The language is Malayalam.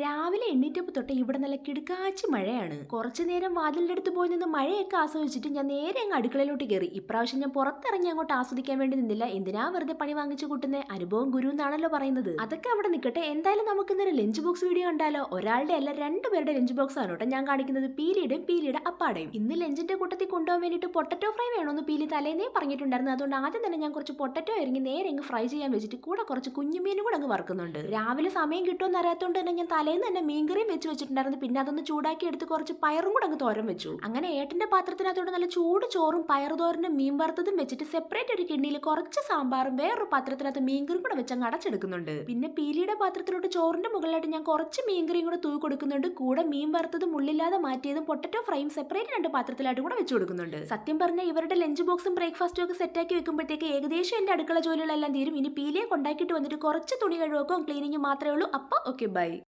രാവിലെ എണ്ണീറ്റപ്പ് തൊട്ട് ഇവിടെ നല്ല കിടുക്കാച്ചി മഴയാണ്. കുറച്ചു നേരം വാതിലിന്റെ അടുത്ത് പോയി നിന്ന് മഴയൊക്കെ ആസ്വദിച്ചിട്ട് ഞാൻ നേരെ അങ്ങ് അടുക്കളയിലോട്ട് കയറി ഇപ്രാവശ്യം ഞാൻ പുറത്തിറങ്ങി അങ്ങോട്ട് ആസ്വദിക്കാൻ വേണ്ടി നിന്നില്ല. എന്തിനാ വെറുതെ പണി വാങ്ങിച്ചു കൂട്ടുന്ന? അനുഭവം ഗുരു എന്നാണല്ലോ പറയുന്നത്. അതൊക്കെ അവിടെ നിൽക്കട്ടെ എന്തായാലും നമുക്ക് ഇന്നൊരു ലഞ്ച് ബോക്സ് വീഡിയോ കണ്ടാലോ? ഒരാളുടെ അല്ല രണ്ടുപേരുടെ ലഞ്ച് ബോക്സ് ആണ് കേട്ടോ ഞാൻ കാണിക്കുന്നത്. പീലിയുടെയും പീലിയുടെ അപ്പാടെയും. ഇന്ന് ലഞ്ചിന്റെ കൂട്ടത്തിൽ കൊണ്ടുപോകാൻ വേണ്ടിയിട്ട് പൊട്ടറ്റോ ഫ്രൈ വേണമെന്ന് പീലി തലേന്നേ പറഞ്ഞിട്ടുണ്ടായിരുന്നു. അതുകൊണ്ട് ആദ്യം തന്നെ ഞാൻ കുറച്ച് പൊട്ടറ്റോ ഇറങ്ങി നേരെ ഫ്രൈ ചെയ്യാൻ വെച്ചിട്ട് കൂടെ കുറച്ച് കുഞ്ഞുമീനും കൂടെ അങ്ങ് വറുക്കുന്നുണ്ട്. രാവിലെ സമയം കിട്ടുമെന്ന് അറിയാത്തതുകൊണ്ട് തന്നെ ഞാൻ തലേന്ന് തന്നെ മീൻകറിയും വെച്ച് വെച്ചിട്ടുണ്ടായിരുന്നു. പിന്നെ അതൊന്ന് ചൂടാക്കി എടുത്ത് കുറച്ച് പയറും കൂടെ അങ്ങ് തോരൻ വെച്ചു. അങ്ങനെ ഏട്ടന്റെ പാത്രത്തിനകത്തോട് നല്ല ചൂട് ചോറും പയർ തോരനും മീൻ വറുത്തതും വെച്ചിട്ട് സെപ്പറേറ്റ് ഒരു കിണ്ണിയിൽ കുറച്ച് സാമ്പാറും വേറൊരു പാത്രത്തിനകത്ത് മീൻകറിയും കൂടെ വെച്ച് അങ്ങ് അടച്ചെടുക്കുന്നുണ്ട്. പിന്നെ പീലിയുടെ പാത്രത്തിലോട്ട് ചോറിന്റെ മുകളിലായിട്ട് ഞാൻ കുറച്ച് മീൻകറിയും കൂടെ തൂക്കി കൊടുക്കുന്നുണ്ട്. കൂടെ മീൻ വറുത്തതും മുള്ളില്ലാതെ മാറ്റിയതും പൊട്ടറ്റോ ഫ്രൈയും സെപ്പറേറ്റ് രണ്ട് പാത്രത്തിലായിട്ട് കൂടെ വെച്ച് കൊടുക്കുന്നുണ്ട്. സത്യം പറഞ്ഞാൽ ഇവരുടെ ലഞ്ച് ബോക്സും ബ്രേക്ക്ഫാസ്റ്റും ഒക്കെ സെറ്റ് സെറ്റാക്കി വെക്കുമ്പോഴത്തേക്ക് ഏകദേശം എന്റെ അടുക്കള ജോലികളെല്ലാം തീരും. ഇനി പീലിയെ കൊണ്ടാക്കിയിട്ട് വന്നിട്ട് കുറച്ച് തുണി കഴുകും ക്ലീനിങ് മാത്രമേ ഉള്ളൂ. അപ്പോൾ ഓക്കെ ബൈ